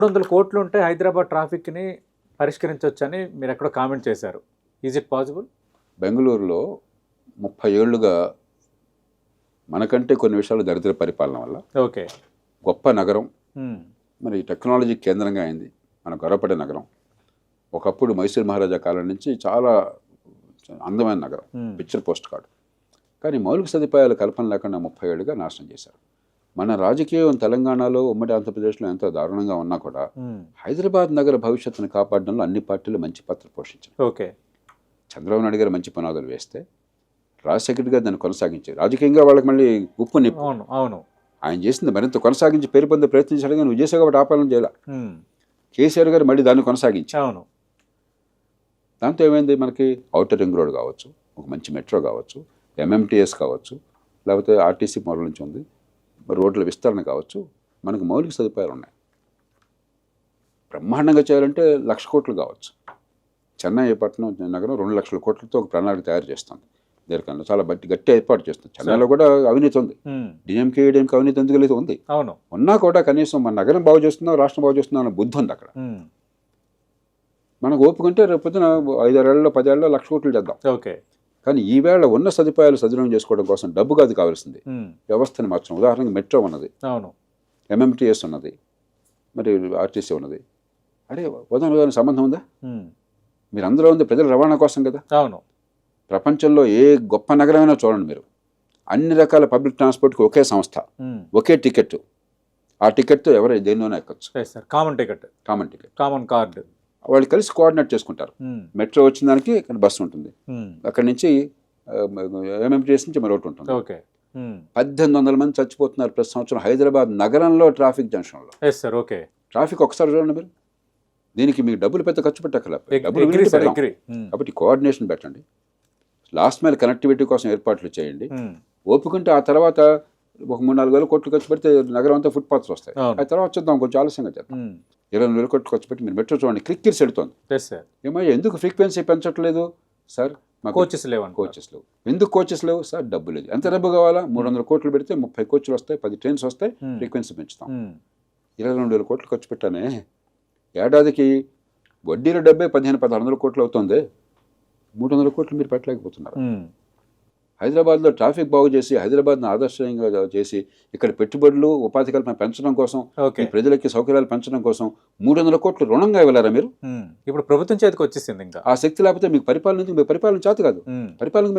మూడు వందల కోట్లు ఉంటే హైదరాబాద్ ట్రాఫిక్ని పరిష్కరించవచ్చని మీరు ఎక్కడో కామెంట్ చేశారు. ఈజ్ ఇట్ పాసిబుల్ బెంగళూరులో ముప్పై ఏళ్ళుగా మనకంటే కొన్ని విషయాలు దరిద్ర పరిపాలన వల్ల ఓకే. గొప్ప నగరం. మరి టెక్నాలజీ కేంద్రంగా అయింది. మన గొర్రపడే నగరం. ఒకప్పుడు మైసూర్ మహారాజా కాలం నుంచి చాలా అందమైన నగరం. Picture post card. కానీ మౌలిక సదుపాయాల కల్పన లేకుండా ముప్పై ఏళ్ళుగా నాశనం చేశారు. మన రాజకీయం తెలంగాణలో ఉమ్మడి ఆంధ్రప్రదేశ్లో ఎంతో దారుణంగా ఉన్నా కూడా హైదరాబాద్ నగర భవిష్యత్తును కాపాడడంలో అన్ని పార్టీలు మంచి పాత్ర పోషించారు ఓకే. చంద్రబాబు నాయుడు గారు మంచి పునాదులు వేస్తే రాజశేఖర్ గారు దాన్ని కొనసాగించారు. రాజకీయంగా వాళ్ళకి మళ్ళీ ఉప్పు నిప్పు. అవును అవును. ఆయన చేసింది మరింత కొనసాగించి పేరు పొందే ప్రయత్నించాడు కానీ నువ్వు చేసావు కాబట్టి ఆపాలన చేయాల. కేసీఆర్ గారు మళ్ళీ దాన్ని కొనసాగించారు. అవును. దాంతో ఏమైంది? మనకి అవుటర్ రింగ్ రోడ్ కావచ్చు ఒక మంచి మెట్రో కావచ్చు ఎంఎంటీఎస్ కావచ్చు లేకపోతే ఆర్టీసీ మోడల్ నుంచి ఉంది. రోడ్ల విస్తరణ కావచ్చు మనకు మౌలిక సదుపాయాలు ఉన్నాయి. బ్రహ్మాండంగా చేయాలంటే లక్ష కోట్లు కావచ్చు. చెన్నై పట్టణం నగరం రెండు లక్షల కోట్లతో ఒక ప్రణాళిక తయారు చేస్తుంది. దీనికన్నా చాలా బట్టి గట్టి ఏర్పాటు చేస్తుంది. చెన్నైలో కూడా అవినీతి ఉంది. డిఎంకే ఏడిఎంకే అవినీతి ఎందుకు లేదు? ఉంది. అవును. ఉన్నా కూడా కనీసం మన నగరం బాగు చేస్తున్నాం రాష్ట్రం బాగు చేస్తున్నాం అనే బుద్ధి ఉంది అక్కడ. మనకు ఓపుకుంటే రేపు పొద్దున ఐదారేళ్ళలో పదేళ్ళలో లక్ష కోట్లు చేద్దాం. ఓకే. కానీ ఈవేళ ఉన్న సదుపాయాలు సద్వినియోగం చేసుకోవడం కోసం డబ్బు కాదు కావాల్సింది. వ్యవస్థని మార్చడం. ఉదాహరణకు మెట్రో ఉన్నది. అవును. ఎంఎంటీఎస్ ఉన్నది. మరి ఆర్టీసీ ఉన్నది. అరే ఉదాహరణ ఉదాహరణ సంబంధం ఉందా? మీరు అందులో ఉంది ప్రజల రవాణా కోసం కదా? అవును. ప్రపంచంలో ఏ గొప్ప నగరమైనా చూడండి మీరు. అన్ని రకాల పబ్లిక్ ట్రాన్స్పోర్ట్కి ఒకే సంస్థ. ఒకే టికెట్ ఆ టికెట్తో ఎవరు దేనిలోనే ఎక్కొచ్చు? Common ticket. Common ticket. Common card. వాళ్ళు కలిసి కోఆర్డినేట్ చేసుకుంటారు. మెట్రో వచ్చిన దానికి ఇక్కడ బస్సు ఉంటుంది. అక్కడి నుంచి ఎంఎంటీఎస్ నుంచి మరొకటి ఉంటుంది. ఓకే. పద్దెనిమిది వందల మంది చచ్చిపోతున్నారు ప్రతి సంవత్సరం హైదరాబాద్ నగరంలో ట్రాఫిక్ జంక్షన్లో. Yes sir okay. ట్రాఫిక్ ఒకసారి చూడండి మీరు. దీనికి మీకు డబ్బులు పెద్ద ఖర్చు పెట్టక్కర్లేదు. డబ్బులు కాబట్టి కోఆర్డినేషన్ పెట్టండి. లాస్ట్ మైల్ కనెక్టివిటీ కోసం ఏర్పాట్లు చేయండి. ఉమ్, ఓపుకుంటే ఆ తర్వాత ఒక మూడు నాలుగు వేల కోట్లు ఖర్చు పెడితే నగరం అంతా ఫుట్పాత్స్ వస్తాయి. ఆ తర్వాత చూద్దాం కొంచెం ఆలస్యంగా చేద్దాం. ఉమ్, ఇరవై వేల కోట్లు ఖర్చు పెట్టి మీరు మెట్రో చూడండి క్లిక్కిర్స్ ఎడుతోంది ఏమయ్యా ఎందుకు ఫ్రీక్వెన్సీ పెంచట్లేదు? సార్ మాకు కోచెస్ లేవండి కోచెస్ లేవు. ఎందుకు కోచెస్ లేవు? సార్ డబ్బు లేదు. ఎంత డబ్బు కావాలా? మూడు వందల కోట్లు పెడితే ముప్పై కోచ్లు వస్తాయి పది ట్రైన్స్ వస్తాయి Hmm. ఫ్రీక్వెన్సీ పెంచుతాం. ఉమ్, ఇరవై రెండు వేల కోట్లు ఖర్చు పెట్టానే? ఏడాదికి వడ్డీల డబ్బే పదిహేను పదహారు వందల కోట్లు అవుతుంది. మూడు వందల కోట్లు మీరు పెట్టలేకపోతున్నారు. ఉమ్, హైదరాబాద్లో ట్రాఫిక్ బాగు చేసి హైదరాబాద్ను ఆదర్శంగా చేసి ఇక్కడ పెట్టుబడులు ఉపాధి కల్పన పెంచడం కోసం ప్రజలకి సౌకర్యాలు పెంచడం కోసం మూడు వందల కోట్లు రుణంగా ఇవ్వలేరా మీరు? ఇప్పుడు ప్రభుత్వం చేతికి వచ్చేసింది ఇంకా. ఆ శక్తి లేకపోతే మీకు పరిపాలన? మీ పరిపాలన చేత కాదు. పరిపాలన